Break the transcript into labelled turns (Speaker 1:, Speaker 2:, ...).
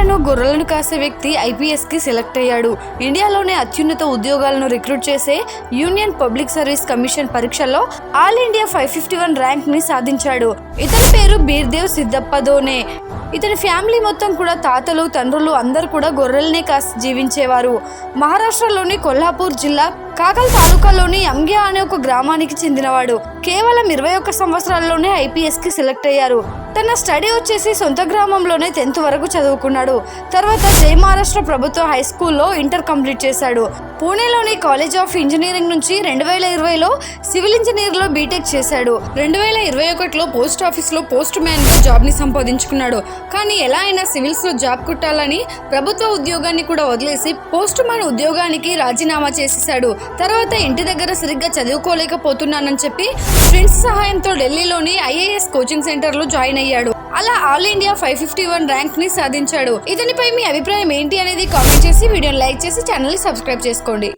Speaker 1: మేకలను గొర్రెలను కాసే వ్యక్తి ఐపీఎస్కి సెలెక్ట్ అయ్యాడు. ఇండియాలోనే అత్యున్నత ఉద్యోగాలను రిక్రూట్ చేసే యూనియన్ పబ్లిక్ సర్వీస్ కమిషన్ పరీక్షల్లో all India five fifty one ర్యాంక్ని సాధించాడు. ఇతని పేరు బీర్దేవ్ సిద్దప్ప దోనే ఇతని ఫ్యామిలీ మొత్తం కూడా తాతలు తండ్రులు అందరూ కూడా గొర్రెల్నే కాసి జీవించేవారు. మహారాష్ట్రలోని కొల్హాపూర్ జిల్లా కాకల్ తాలూకాలోని అంగ్యా అనే ఒక గ్రామానికి చెందినవాడు. కేవలం ఇరవై ఒక్క సంవత్సరాల్లోనే ఐపీఎస్కి సెలెక్ట్ అయ్యారు. తన స్టడీ వచ్చేసి సొంత గ్రామంలోనే టెన్త్ వరకు చదువుకున్నాడు. తర్వాత జై మహారాష్ట్ర ప్రభుత్వ హై స్కూల్లో ఇంటర్ కంప్లీట్ చేశాడు. పూణేలోని కాలేజ్ ఆఫ్ ఇంజనీరింగ్ నుంచి రెండు వేల ఇరవైలో సివిల్ ఇంజనీర్లో బీటెక్ చేశాడు. రెండు వేల ఇరవై ఒకటిలో పోస్ట్ ఆఫీస్లో పోస్ట్ మ్యాన్గా జాబ్ని సంపాదించుకున్నాడు. కానీ ఎలా అయినా సివిల్స్లో జాబ్ కుట్టాలని ప్రభుత్వ ఉద్యోగాన్ని కూడా వదిలేసి పోస్ట్ మ్యాన్ ఉద్యోగానికి రాజీనామా చేసేశాడు. తర్వాత ఇంటి దగ్గర సరిగ్గా చదువుకోలేకపోతున్నానని చెప్పి ఫ్రెండ్స్ సహాయంతో ఢిల్లీలోని ఐఏఎస్ కోచింగ్ సెంటర్లో జాయిన్ అయ్యాడు. అలా all India five fifty one ర్యాంక్ని సాధించాడు. ఇతనిపై మీ అభిప్రాయం ఏంటి అనేది కామెంట్ చేసి వీడియోని లైక్ చేసి ఛానల్ని సబ్స్క్రైబ్ చేసుకోండి.